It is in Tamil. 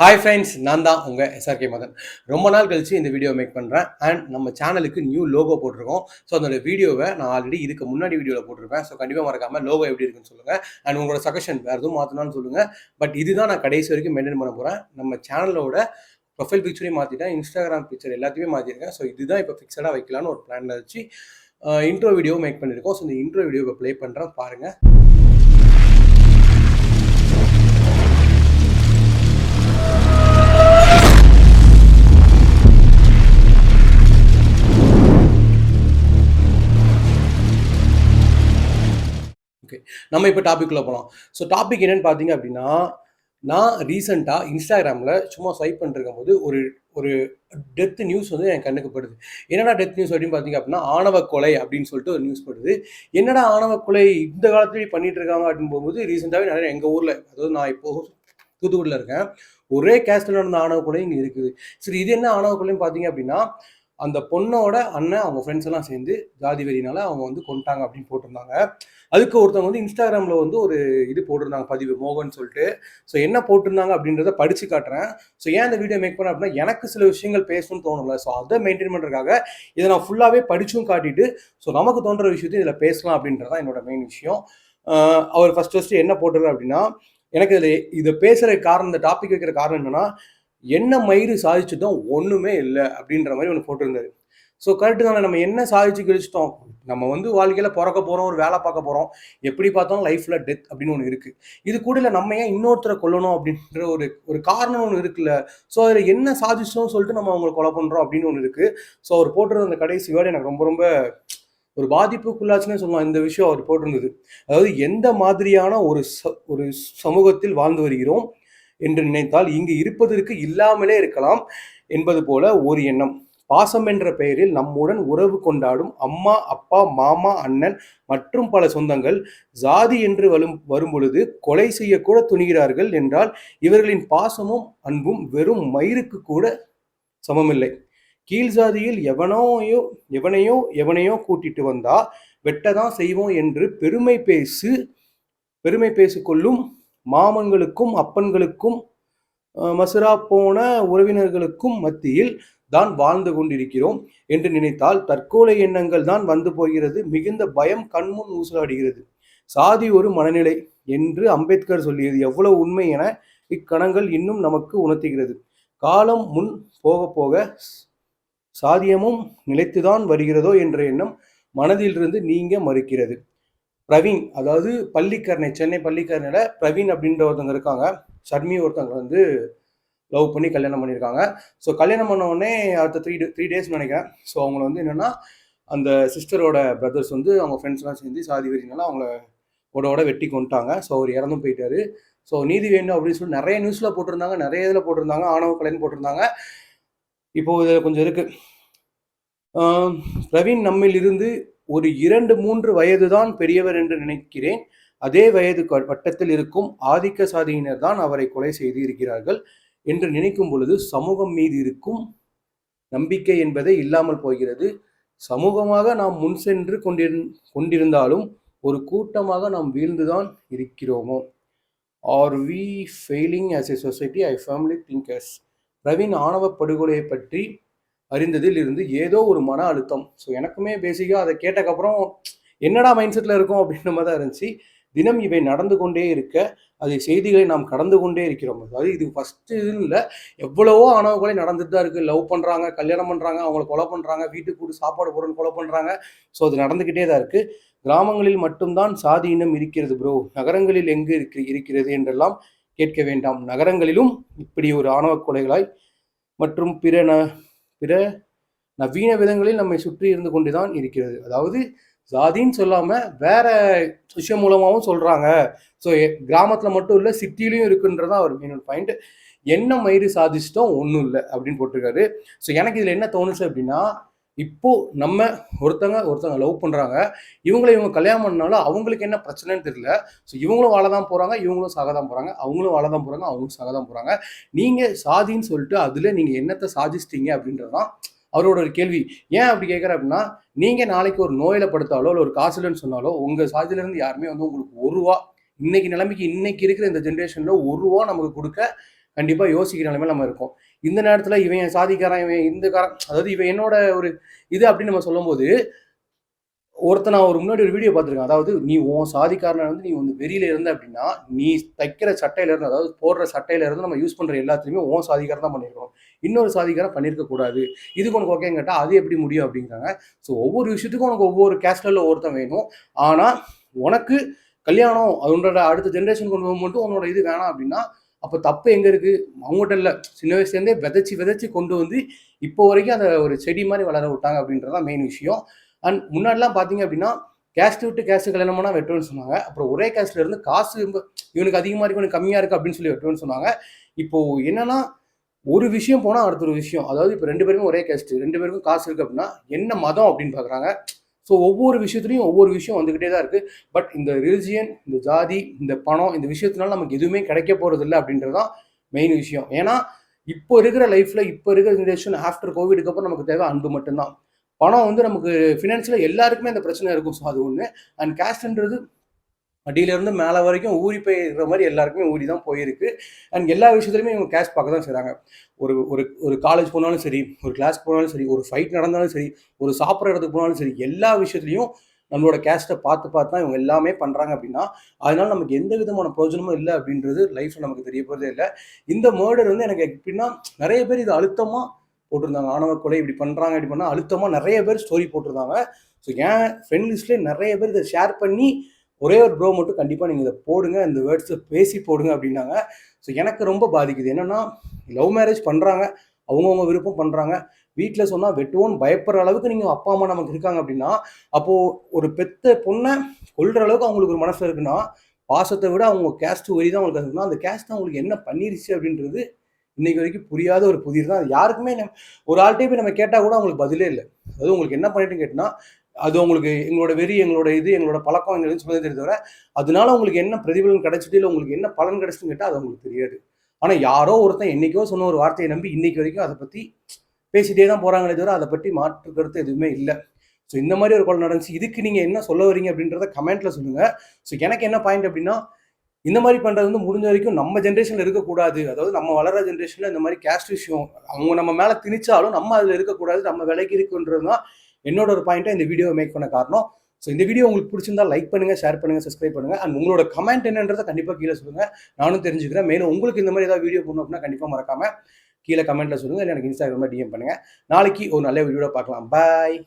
ஹாய் ஃப்ரெண்ட்ஸ் நான் தான் உங்கள் எஸ்ஆர்கே மதன். ரொம்ப நாள் கழிச்சு இந்த வீடியோ மேக் பண்ணுறேன் அண்ட் நம்ம சேனலுக்கு நியூ லோகோ போட்டிருக்கோம். ஸோ அதோட வீடியோவை நான் ஆல்ரெடி இதுக்கு முன்னாடி வீடியோவில் போட்டிருப்பேன். ஸோ கண்டிப்பாக மறக்காமல் லோகோ எப்படி இருக்குன்னு சொல்லுங்கள் அண்ட் உங்களோட சஜஷன் வேறு எதுவும் மாற்றினாலும் சொல்லுங்கள் பட் இதுதான் நான் கடைசி வரைக்கும் மெயின்டைன் பண்ண போகிறேன் நம்ம சேனலோட ப்ரொஃபைல் பிக்சரையும் மாற்றிட்டேன் இன்ஸ்டாகிராம் பிக்சர் எல்லாத்தையுமே மாற்றிருக்கேன் ஸோ இதுதான் இப்போ ஃபிக்ஸடாக வைக்கலான்னு ஒரு பிளானில் வச்சு இன்ட்ரோ வீடியோ மேக் பண்ணியிருக்கோம். ஸோ இந்த இன்ட்ரோ வீடியோ இப்போ ப்ளே பண்ணுறேன் பாருங்கள் நம்ம இப்போ டாபிக்குள்ளே போகலாம் ஸோ டாபிக் என்னன்னு பார்த்தீங்க அப்படின்னா நான் ரீசெண்டாக இன்ஸ்டாகிராமில் சும்மா ஸ்வைப் பண்ணிருக்கும் போது ஒரு ஒரு டெத் நியூஸ் வந்து என் கண்ணுக்கு படுது. என்னடா டெத் நியூஸ் அப்படின்னு பார்த்தீங்க அப்படின்னா ஆணவ கொலை அப்படின்னு சொல்லிட்டு ஒரு நியூஸ் படுது. என்னடா ஆணவ கொலை இந்த காலத்துலேயும் பண்ணிட்டு இருக்காங்க அப்படின்னு போகும்போது ரீசெண்டாகவே நிறைய எங்கள் ஊரில் அதாவது நான் இப்போ தூத்துக்குடியில் இருக்கேன் ஒரே கேஸ்டில் நடந்த ஆணவ கொலை இங்கே இருக்குது. சரி இது என்ன ஆணவ கொலைன்னு பார்த்தீங்க அப்படின்னா அந்த பொண்ணோட அண்ணன் அவங்க ஃப்ரெண்ட்ஸ் எல்லாம் சேர்ந்து ஜாதி வெறினால அவங்க வந்து கொண்டாங்க அப்படின்னு போட்டிருந்தாங்க. அதுக்கு ஒருத்தவங்க வந்து இன்ஸ்டாகிராமில் வந்து ஒரு இது போட்டிருந்தாங்க பதிவு மோகன் சொல்லிட்டு. ஸோ என்ன போட்டிருந்தாங்க அப்படின்றத படித்து காட்டுறேன். ஸோ ஏன் இந்த வீடியோ மேக் பண்ண அப்படின்னா எனக்கு சில விஷயங்கள் பேசணும்னு தோணும்ல ஸோ அதை மெயின்டைன் பண்ணுறதுக்காக இதை நான் ஃபுல்லாகவே படிச்சும் காட்டிட்டு ஸோ நமக்கு தோன்ற விஷயத்தையும் இதில் பேசலாம் அப்படின்றது தான் என்னோட மெயின் விஷயம். அவர் ஃபஸ்ட் ஃபஸ்ட்டு என்ன போட்டுருக்காரு அப்படின்னா எனக்கு இதில் இதை பேசுகிற காரணம் இந்த டாபிக் வைக்கிற காரணம் என்னென்னா என்ன மயிறு சாதிச்சிட்டோம் ஒன்றுமே இல்லை அப்படின்ற மாதிரி ஒன்று போட்டிருந்தாரு ஸோ கரெக்டு தானே நம்ம என்ன சாதிச்சு கழிச்சிட்டோம்? நம்ம வந்து வாழ்க்கையில் பிறக்க போகிறோம் ஒரு வேலை பார்க்க போகிறோம் எப்படி பார்த்தாலும் லைஃப்பில் டெத் அப்படின்னு ஒன்று இருக்குது இது கூட இல்லை நம்ம ஏன் இன்னொருத்தரை கொல்லணும் அப்படின்ற ஒரு ஒரு காரணம் ஒன்று இருக்குல்ல. ஸோ அதில் என்ன சாதிச்சோம்னு சொல்லிட்டு நம்ம அவங்களை கொலை பண்ணுறோம் அப்படின்னு ஒன்று இருக்குது ஸோ அவர் போட்டிருந்த அந்த கடைசி வேர்டு எனக்கு ரொம்ப ரொம்ப ஒரு பாதிப்புக்குள்ளாச்சுன்னே சொல்லலாம். இந்த விஷயம் அவர் போட்டிருந்தது. அதாவது எந்த மாதிரியான ஒரு ச ஒரு சமூகத்தில் வாழ்ந்து வருகிறோம்? என்று நினைத்தால் இங்கு இருப்பதற்கு இல்லாமலே இருக்கலாம் என்பது போல ஒரு எண்ணம். பாசம் என்ற பெயரில் நம்முடன் உறவு கொண்டாடும் அம்மா அப்பா மாமா அண்ணன் மற்றும் பல சொந்தங்கள் ஜாதி என்று வரும் வரும்பொழுது கொலை செய்யக்கூட துணிகிறார்கள் என்றால் இவர்களின் பாசமும் அன்பும் வெறும் மயிருக்கு கூட சமமில்லை. கீழ் ஜாதியில் எவனோயோ எவனையோ எவனையோ கூட்டிட்டு வந்தா வெட்டதான் செய்வோம் என்று பெருமை பேசு பெருமை பேசிக்கொள்ளும் மாமன்களுக்கும் அப்பன்களுக்கும் மசுரா போன உறவினர்களுக்கும் மத்தியில் தான் வாழ்ந்து கொண்டிருக்கிறோம் என்று நினைத்தால் தற்கொலை எண்ணங்கள் தான் வந்து போகிறது. மிகுந்த பயம் கண்முன் ஊசலாடுகிறது. சாதி ஒரு மனநிலை என்று அம்பேத்கர் சொல்லியது எவ்வளவு உண்மை என இக்கணங்கள் இன்னும் நமக்கு உணர்த்துகிறது. காலம் முன் போக போக சாதியமும் நிலைத்துதான் வருகிறதோ என்ற எண்ணம் மனதிலிருந்து நீங்க மறுக்கிறது. பிரவீன் அதாவது பள்ளிக்கரணை சென்னை பள்ளிக்கரணையில் பிரவீன் அப்படின்ற ஒருத்தவங்க இருக்காங்க. ஷர்மி ஒருத்தவங்க வந்து லவ் பண்ணி கல்யாணம் பண்ணியிருக்காங்க. ஸோ கல்யாணம் பண்ண அடுத்த த்ரீ த்ரீ டேஸ் நினைக்கிறேன். ஸோ அவங்கள வந்து என்னென்னா அந்த சிஸ்டரோட பிரதர்ஸ் வந்து அவங்க ஃப்ரெண்ட்ஸ்லாம் சேர்ந்து சாதி வெறினால அவங்கள உடவோட வெட்டி கொண்டுட்டாங்க. ஸோ அவர் இறந்தும் போயிட்டாரு. ஸோ நீதி வேணும் அப்படின்னு சொல்லி நிறைய நியூஸில் போட்டிருந்தாங்க. நிறைய இதில் போட்டிருந்தாங்க. ஆணவ கலைன்னு போட்டிருந்தாங்க. இப்போ இதில் கொஞ்சம் இருக்குது பிரவீன் நம்மில் இருந்து ஒரு இரண்டு மூன்று வயதுதான் பெரியவர் என்று நினைக்கிறேன். அதே வயது வட்டத்தில் இருக்கும் ஆதிக்க சாதியினர் தான் அவரை கொலை செய்து இருக்கிறார்கள் என்று நினைக்கும் பொழுது சமூகம் மீது இருக்கும் நம்பிக்கை என்பதே இல்லாமல் போகிறது. சமூகமாக நாம் முன் சென்று கொண்டிரு கொண்டிருந்தாலும் ஒரு கூட்டமாக நாம் வீழ்ந்துதான் இருக்கிறோமோ? Are we failing as a society I family thinkers Praveen ஆணவ படுகொலையை பற்றி அறிந்ததில் இருந்து ஏதோ ஒரு மன அழுத்தம். ஸோ எனக்குமே பேசிக்காக அதை கேட்டக்கப்புறம் என்னடா மைண்ட் செட்டில் இருக்கும் அப்படின்ற மாதிரி தான் இருந்துச்சு. தினம் இவை நடந்து கொண்டே இருக்க அதை செய்திகளை நாம் கடந்து கொண்டே இருக்கிறோம். அதாவது இது ஃபஸ்ட்டு இதுன்னு இல்லை எவ்வளவோ ஆணவ கொலை நடந்துட்டு தான் இருக்குது லவ் பண்ணுறாங்க கல்யாணம் பண்ணுறாங்க அவங்கள கொலை பண்ணுறாங்க வீட்டுக்கு கூட்டு சாப்பாடு போடுறன்னு கொலை பண்ணுறாங்க ஸோ அது நடந்துக்கிட்டே தான் இருக்குது கிராமங்களில் மட்டும்தான் சாதி இனம் இருக்கிறது ப்ரோ நகரங்களில் எங்கு இருக்கு இருக்கிறது என்றெல்லாம் கேட்க வேண்டாம். நகரங்களிலும் இப்படி ஒரு ஆணவ கொலைகளாய் மற்றும் பிற ந பிற நவீன விதங்களில் நம்மை சுற்றி இருந்து கொண்டுதான் இருக்கிறது. அதாவது ஜாதின்னு சொல்லாம வேற விஷயம் மூலமாகவும் சொல்றாங்க. ஸோ கிராமத்துல மட்டும் இல்லை சிட்டிலையும் இருக்குன்றதான் அவர் மெயின் பாயிண்ட் என்ன மயிறு சாதிச்சிட்டோம்? ஒன்றும் இல்லை அப்படின்னு போட்டிருக்காரு. ஸோ எனக்கு இதில் என்ன தோணுச்சு அப்படின்னா இப்போ நம்ம ஒருத்தங்க ஒருத்தங்க லவ் பண்றாங்க. இவங்களை இவங்க கல்யாணம் பண்ணாலும் அவங்களுக்கு என்ன பிரச்சனைன்னு தெரியல. ஸோ இவங்களும் வாழ தான் போறாங்க இவங்களும் சாக தான் போறாங்க அவங்களும் வாழ தான் போறாங்க அவங்களும் சாக தான் போறாங்க. நீங்க சாதின்னு சொல்லிட்டு அதுல நீங்க என்னத்தை சாதிச்சிட்டீங்க அப்படின்றதுதான் அவரோட ஒரு கேள்வி. ஏன் அப்படி கேட்குற அப்படின்னா நீங்கள் நாளைக்கு ஒரு நோயில் படுத்தாலோ இல்லை ஒரு காசு இல்லைன்னு சொன்னாலோ உங்கள் சாதியிலேருந்து யாருமே வந்து உங்களுக்கு ஒரு ரூபா இன்னைக்கு நிலைமைக்கு இன்னைக்கு இருக்கிற இந்த ஜென்ரேஷனில் ஒரு ரூபா நமக்கு கொடுக்க கண்டிப்பாக யோசிக்கிற நிலைமையில நம்ம இருக்கோம். இந்த நேரத்தில் இவன் சாதிக்காரன் இவன் இந்த காரன் அதாவது இவன் என்னோட ஒரு இது அப்படின்னு நம்ம சொல்லும்போது ஒருத்தன் நான் ஒரு முன்னாடி ஒரு வீடியோ பார்த்துருக்கேன். அதாவது நீ உன் சாதிக்காரனை வந்து நீ வந்து வெளியில இருந்த அப்படின்னா நீ தைக்கிற சட்டையில இருந்து அதாவது போடுற சட்டையில இருந்து நம்ம யூஸ் பண்ற எல்லாத்தையுமே உன் சாதிக்காரன் தான் பண்ணியிருக்கணும். இன்னொரு சாதிக்காரன் பண்ணியிருக்க கூடாது. இதுக்கு உனக்கு ஓகேன்னு கேட்டால் அது எப்படி முடியும் அப்படிங்கிறாங்க. ஸோ ஒவ்வொரு விஷயத்துக்கும் உனக்கு ஒவ்வொரு கேஸ்ட்ல ஒருத்தன் வேணும். ஆனா உனக்கு கல்யாணம் அதோட அடுத்த ஜென்ரேஷன் கொண்டு மட்டும் உன்னோட இது வேணாம் அப்படின்னா அப்போ தப்பு எங்கே இருக்குது அவங்ககிட்ட இல்லை. சின்ன வயசுலேருந்தே விதைச்சி விதைச்சி கொண்டு வந்து இப்போ வரைக்கும் அதை ஒரு செடி மாதிரி வளர விட்டாங்க அப்படின்றதான் மெயின் விஷயம். அண்ட் முன்னாடிலாம் பார்த்தீங்க அப்படின்னா கேஸ்ட் விட்டு கேஸ்ட் கல்யாணம் பண்ணால் வெட்டுவேன்னு சொன்னாங்க. அப்புறம் ஒரே கேஸ்ட்ல இருந்து காசு இவனுக்கு அதிகமாக இருக்கு இவனுக்கு கம்மியாக இருக்கு அப்படின்னு சொல்லி வெட்டுவேன்னு சொன்னாங்க. இப்போது என்னன்னா ஒரு விஷயம் போனால் அடுத்த ஒரு விஷயம். அதாவது இப்போ ரெண்டு பேருக்கும் ஒரே கேஸ்ட் ரெண்டு பேருக்கும் காசு இருக்குது அப்படின்னா என்ன மதம் அப்படின்னு பார்க்குறாங்க ஸோ ஒவ்வொரு விஷயத்துலையும் ஒவ்வொரு விஷயம் வந்துக்கிட்டே தான் இருக்குது பட் இந்த ரிலிஜியன் இந்த ஜாதி இந்த பணம் இந்த விஷயத்தினால நமக்கு எதுவுமே கிடைக்க போகிறது இல்லை அப்படின்றது தான் மெயின் விஷயம். ஏன்னா இப்போ இருக்கிற லைஃப்பில் இப்போ இருக்கிற ஜென்ரேஷன் ஆஃப்டர் கோவிடுக்கு அப்புறம் நமக்கு தேவை அன்பு மட்டும்தான். பணம் வந்து நமக்கு ஃபினான்ஷியலாக எல்லாருக்குமே அந்த பிரச்சனை இருக்கும். ஸோ அது ஒன்று அண்ட் கேஸ்ட்ன்றது அடியிலேருந்து மேலே வரைக்கும் ஊறி போயிருக்கிற மாதிரி எல்லாருக்குமே ஊறி தான் போயிருக்கு. அண்ட் எல்லா விஷயத்துலையுமே இவங்க கேஷ் பார்க்க தான் செய்கிறாங்க ஒரு ஒரு ஒரு காலேஜ் போனாலும் சரி ஒரு கிளாஸ் போனாலும் சரி ஒரு ஃபைட் நடந்தாலும் சரி ஒரு சாப்பிட்ற இடத்துக்கு போனாலும் சரி எல்லா விஷயத்துலையும் நம்மளோட கேஸ்ட்டை பார்த்து பார்த்து தான் இவங்க எல்லாமே பண்ணுறாங்க அப்படின்னா அதனால நமக்கு எந்த விதமான பிரயோஜனமும் இல்லை அப்படின்றது லைஃப்பில் நமக்கு தெரிய போகிறதே இல்லை. இந்த மர்டர் வந்து எனக்கு எப்படின்னா நிறைய பேர் இது அழுத்தமாக போட்டிருந்தாங்க. ஆணவ கொலை இப்படி பண்ணுறாங்க இப்படி பண்ணால் அழுத்தமாக நிறைய பேர் ஸ்டோரி போட்டிருந்தாங்க. ஸோ என் ஃப்ரெண்ட் லிஸ்ட்லேயே நிறைய பேர் இதை ஷேர் பண்ணி ஒரே ஒரு ப்ரோ மட்டும் கண்டிப்பாக நீங்கள் இதை போடுங்க இந்த வேர்ட்ஸை பேசி போடுங்க அப்படின்னாங்க. ஸோ எனக்கு ரொம்ப பாதிக்குது. என்னென்னா லவ் மேரேஜ் பண்ணுறாங்க அவங்கவுங்க விருப்பம் பண்ணுறாங்க வீட்டில் சொன்னால் வெட்டுவோன்னு பயப்படுற அளவுக்கு நீங்கள் அப்பா அம்மா நமக்கு இருக்காங்க அப்படின்னா அப்போது ஒரு பெத்த பொண்ணை கொள்கிற அளவுக்கு அவங்களுக்கு ஒரு மனசில் இருக்குன்னா பாசத்தை விட அவங்க கேஸ்ட் வரி தான் அவங்களுக்கு இருக்குன்னா அந்த கேஸ்ட் அவங்களுக்கு என்ன பண்ணிருச்சு அப்படின்றது இன்னைக்கு வரைக்கும் புரியாத ஒரு புதிர் தான். அது யாருக்குமே ஒரு ஆள்கிட்டே போய் நம்ம கேட்டால் கூட அவங்களுக்கு பதிலே இல்லை. அது உங்களுக்கு என்ன பண்ணிட்டு கேட்டால் அது உங்களுக்கு எங்களோட வெறி எங்களோட இது எங்களோட பழக்கம் எங்களுக்கு சொல்லி தெரிஞ்ச தவிர அதனால உங்களுக்கு என்ன பிரதிபலன் கிடைச்சிட்டு இல்லை உங்களுக்கு என்ன பலன் கிடைச்சிட்டுன்னு கேட்டால் அது உங்களுக்கு தெரியாது. ஆனால் யாரோ ஒருத்தன் என்னைக்கோ சொன்ன ஒரு வார்த்தையை நம்பி இன்னைக்கு வரைக்கும் அதை பற்றி பேசிட்டே தான் போகிறாங்களே தவிர அதை பற்றி மாற்று கருத்து எதுவுமே இல்லை. ஸோ இந்த மாதிரி ஒரு கொலை நடந்துச்சு. இதுக்கு நீங்கள் என்ன சொல்ல வரீங்க அப்படின்றத கமெண்ட்டில் சொல்லுங்கள் ஸோ எனக்கு என்ன பாயிண்ட் அப்படின்னா இந்த மாதிரி பண்ணுறது வந்து முடிஞ்ச வரைக்கும் நம்ம ஜென்ரேஷனில் இருக்கக்கூடாது. அதாவது நம்ம வளர ஜென்ரேஷனில் இந்த மாதிரி கேஸ்ட் விஷயம் அவங்க நம்ம மேலே திணிச்சாலும் நம்ம அதில் இருக்கக்கூடாது நம்ம விலைக்கு இருக்குன்றது தான் என்னோட ஒரு பாயிண்ட்டை இந்த வீடியோ மேக் பண்ண காரணம். ஸோ இந்த வீடியோ உங்களுக்கு பிடிச்சிருந்தா லைக் பண்ணுங்கள் ஷேர் பண்ணுங்கள் சப்ஸ்கிரைப் பண்ணுங்கள் அண்ட் உங்களோட கமெண்ட் என்னன்றதை கண்டிப்பாக கீழே சொல்லுங்கள் நானும் தெரிஞ்சுக்கிறேன். மேலும் உங்களுக்கு இந்த மாதிரி ஏதாவது வீடியோ பண்ணணும் அப்படின்னா கண்டிப்பாக மறக்காமல் கீழே கமெண்ட்டில் சொல்லுங்கள் இல்லை எனக்கு இன்ஸ்டாகிராமில் டிஎம் பண்ணுங்கள் நாளைக்கு ஒரு நல்ல வீடியோ பார்க்கலாம். பாய்